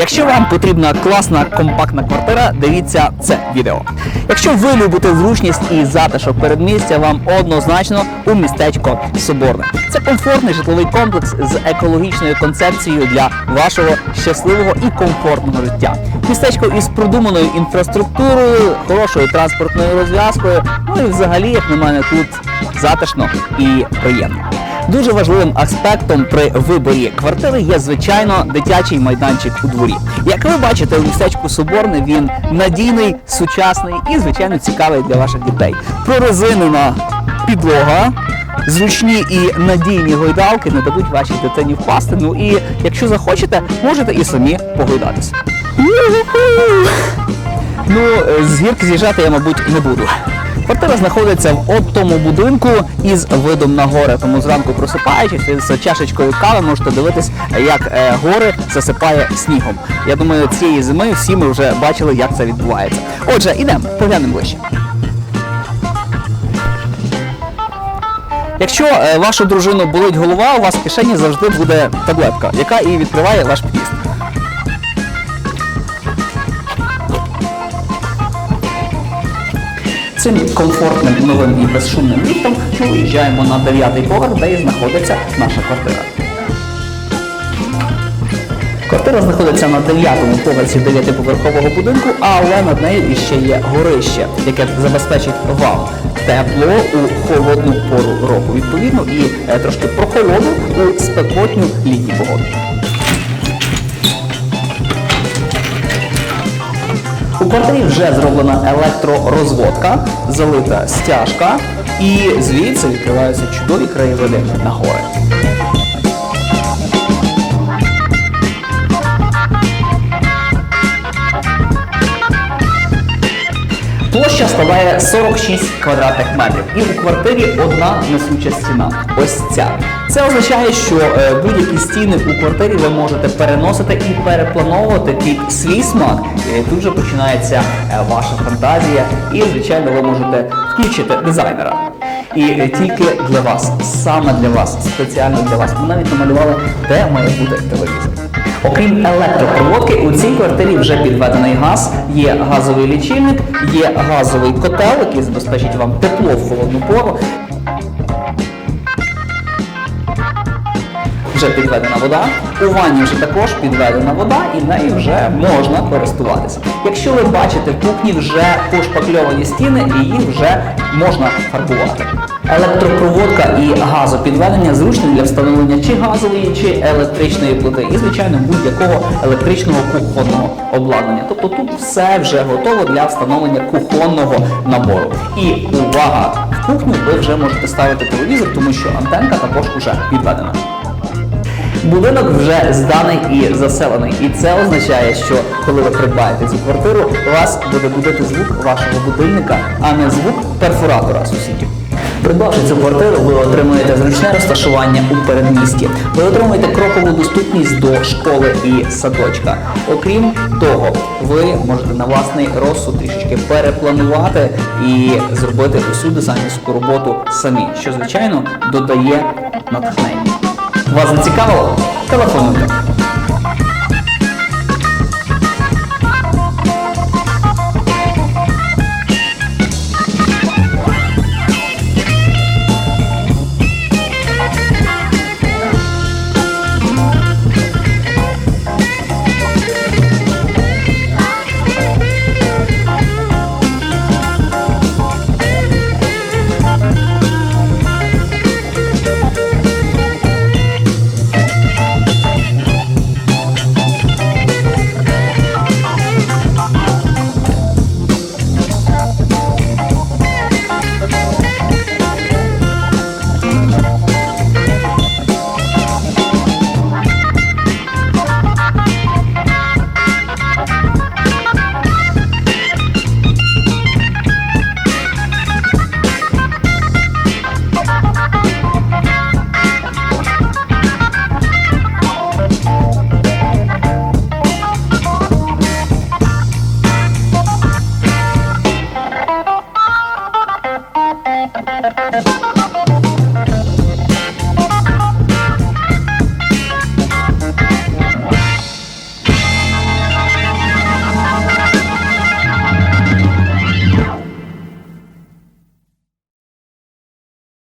Якщо вам потрібна класна компактна квартира, дивіться це відео. Якщо ви любите зручність і затишок передмістя, вам однозначно у містечко Соборне. Це комфортний житловий комплекс з екологічною концепцією для вашого щасливого і комфортного життя. Містечко із продуманою інфраструктурою, хорошою транспортною розв'язкою. Ну і взагалі, як на мене, тут затишно і приємно. Дуже важливим аспектом при виборі квартири є звичайно дитячий майданчик у дворі. Як ви бачите, у містечку Соборне він надійний, сучасний і звичайно цікавий для ваших дітей. Прорезинена підлога. Зручні і надійні гойдалки не дадуть вашій дитині впасти. Ну і якщо захочете, можете і самі погойдатися. Ну, е, з гірки з'їжджати я, мабуть, не буду. Квартира знаходиться в оптому будинку із видом на гори. Тому зранку просипаючись з чашечкою кави можете дивитись, як е, гори засипає снігом. Я думаю, цієї зими всі ми вже бачили, як це відбувається. Отже, ідемо, поглянемо ближче. Якщо е, вашу дружину болить голова, у вас в кишені завжди буде таблетка, яка і відкриває ваш під'їзд. Цим комфортним, новим і безшумним ліфтом ми виїжджаємо на дев'ятий поверх, де і знаходиться наша квартира. Квартира знаходиться на дев'ятому поверсі дев'ятиповерхового будинку, але над нею іще є горище, яке забезпечить вам тепло у холодну пору року. Відповідно, і е, трошки прохолоду у спекотню літню погоду. Квартирі вже зроблена електророзводка, залита стяжка, і звідси відкриваються чудові краєвиди на гори. Складає 46 квадратних метрів. І у квартирі одна несуча стіна. Ось ця. Це означає, що е, будь-які стіни у квартирі ви можете переносити і переплановувати під свій смак. І тут же починається е, ваша фантазія, і звичайно ви можете включити дизайнера. І е, тільки для вас, саме для вас, спеціально для вас. Ми навіть намалювали, де має бути телевізор. Окрім електропроводки, у цій квартирі вже підведений газ, є газовий лічильник, є газовий котел, який забезпечить вам тепло в холодну пору. Вже підведена вода. У ванні вже також підведена вода і нею вже можна користуватися. Якщо ви бачите, в кухні вже пошпакльовані стіни їх вже можна фарбувати. Електропроводка і газопідведення зручні для встановлення чи газової, чи електричної плити, і, звичайно, будь-якого електричного кухонного обладнання. Тобто тут все вже готово для встановлення кухонного набору. І увага! В кухню ви вже можете ставити телевізор, тому що антенка також вже підведена. Будинок вже зданий і заселений, і це означає, що коли ви придбаєте цю квартиру, вас буде будити звук вашого будильника, а не звук перфоратора сусідів. Придбавши цю квартиру, ви отримуєте зручне розташування у передмісті. Ви отримуєте крокову доступність до школи і садочка. Окрім того, ви можете на власний розсуд трішечки перепланувати і зробити усю дизайнерську роботу самі, що звичайно додає натхнення. Вас зацікавило?